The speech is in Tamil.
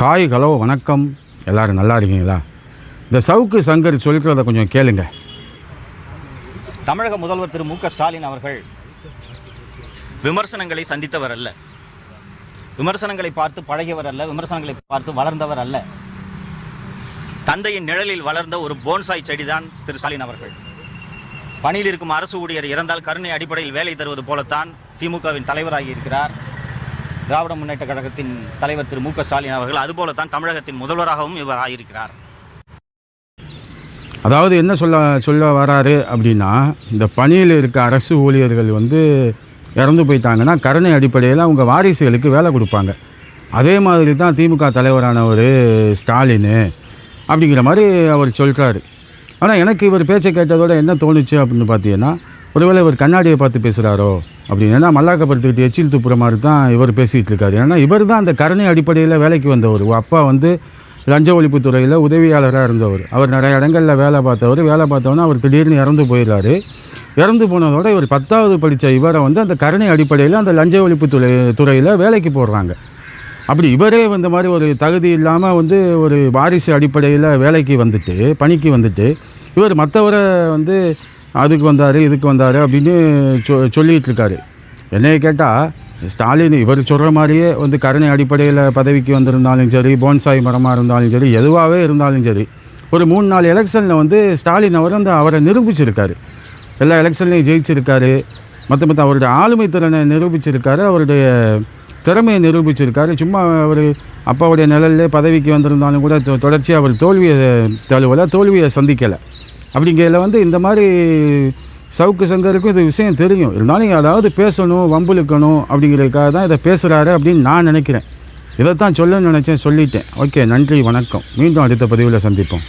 ஹாய் ஹலோ வணக்கம். எல்லாரும் நல்லா இருக்கீங்களா? இந்த சவுக்கு சங்கர் சொல்கிறத கொஞ்சம் கேளுங்க. தமிழக முதல்வர் திரு மு க ஸ்டாலின் அவர்கள் விமர்சனங்களை சந்தித்தவர் அல்ல. விமர்சனங்களை பார்த்து பழகியவர் அல்ல விமர்சனங்களை பார்த்து வளர்ந்தவர் அல்ல. தந்தையின் நிழலில் வளர்ந்த ஒரு போன்சாய் செடிதான் திரு ஸ்டாலின் அவர்கள். பணியில் இருக்கும் அரசு ஊழியர் இறந்தால் கருணை அடிப்படையில் வேலை தருவது போலத்தான் திமுகவின் தலைவராகி இருக்கிறார். திராவிட முன்னேற்ற கழகத்தின் தலைவர் திரு மு க ஸ்டாலின் அவர்கள் அதுபோலத்தான் தமிழகத்தின் முதல்வராகவும் இவர் ஆகியிருக்கிறார். அதாவது என்ன சொல்ல சொல்ல வராரு அப்படின்னா இந்த பணியில் இருக்க அரசு ஊழியர்கள் வந்து இறந்து போயிட்டாங்கன்னா கருணை அடிப்படையில் அவங்க வாரிசுகளுக்கு வேலை கொடுப்பாங்க. அதே மாதிரி தான் திமுக தலைவரான ஒரு ஸ்டாலின் அப்படிங்கிற மாதிரி அவர் சொல்கிறாரு ஆனால் எனக்கு இவர் பேச்சை கேட்டதோடு என்ன தோணுச்சு அப்படின்னு பார்த்தீங்கன்னா ஒருவேளை இவர் கண்ணாடியை பார்த்து பேசுகிறாரோ அப்படின்னு. ஏன்னா மல்லாக்கப்படுத்திக்கிட்டு எச்சில் துப்புற மாதிரி தான் இவர் பேசிகிட்டு இருக்காரு ஏன்னா இவர் தான் அந்த கருணை அடிப்படையில் வேலைக்கு வந்தவர். அப்பா வந்து லஞ்ச ஒழிப்புத்துறையில் உதவியாளராக இருந்தவர். அவர் நிறைய இடங்களில் வேலை பார்த்தவர். வேலை பார்த்தவொன்னே அவர் திடீர்னு இறந்து போயிடுறாரு இறந்து போனதோட இவர் பத்தாவது படித்த இவரை வந்து அந்த கருணை அடிப்படையில் அந்த லஞ்ச ஒழிப்புத்துறை துறையில் வேலைக்கு போடுறாங்க. அப்படி இவரே இந்த மாதிரி ஒரு தகுதி இல்லாமல் வந்து ஒரு வாரிசு அடிப்படையில் வேலைக்கு வந்துட்டு பணிக்கு வந்துட்டு இவர் மற்றவரை வந்து அதுக்கு வந்தார் இதுக்கு வந்தார் அப்படின்னு சொ சொல்லிகிட்டு இருக்காரு என்னைய கேட்டால் ஸ்டாலின் இவர் சொல்கிற மாதிரியே வந்து கருணை அடிப்படையில் பதவிக்கு வந்திருந்தாலும் சரி போன்சாய் மரமாக இருந்தாலும் சரி எதுவாகவே இருந்தாலும் சரி ஒரு மூணு நாலு எலெக்ஷனில் வந்து ஸ்டாலின் அவர் வந்து அவரை நிரூபிச்சிருக்காரு. எல்லா எலெக்ஷன்லையும் ஜெயிச்சிருக்காரு. மற்ற மற்ற அவருடைய ஆளுமை திறனை நிரூபிச்சிருக்காரு அவருடைய திறமையை நிரூபிச்சிருக்காரு. சும்மா அவர் அப்பாவுடைய நிழல்லே பதவிக்கு வந்திருந்தாலும் கூட தொ- தொடர்ச்சியாக அவர் தோல்வியை தழுவலை தோல்வியை சந்திக்கலை. அப்படிங்கிறதுல வந்து இந்த மாதிரி சவுக்கு சங்கருக்கும் இது விஷயம் தெரியும். இருந்தாலும் அதாவது பேசணும் வம்புழுக்கணும் அப்படிங்கிறதுக்காக தான் இதை பேசுகிறாரு அப்படின்னு நான் நினைக்கிறேன். இதைத்தான் சொல்லணும்னு நினச்சேன் சொல்லிட்டேன். ஓகே நன்றி வணக்கம். மீண்டும் அடுத்த பதிவில் சந்திப்போம்.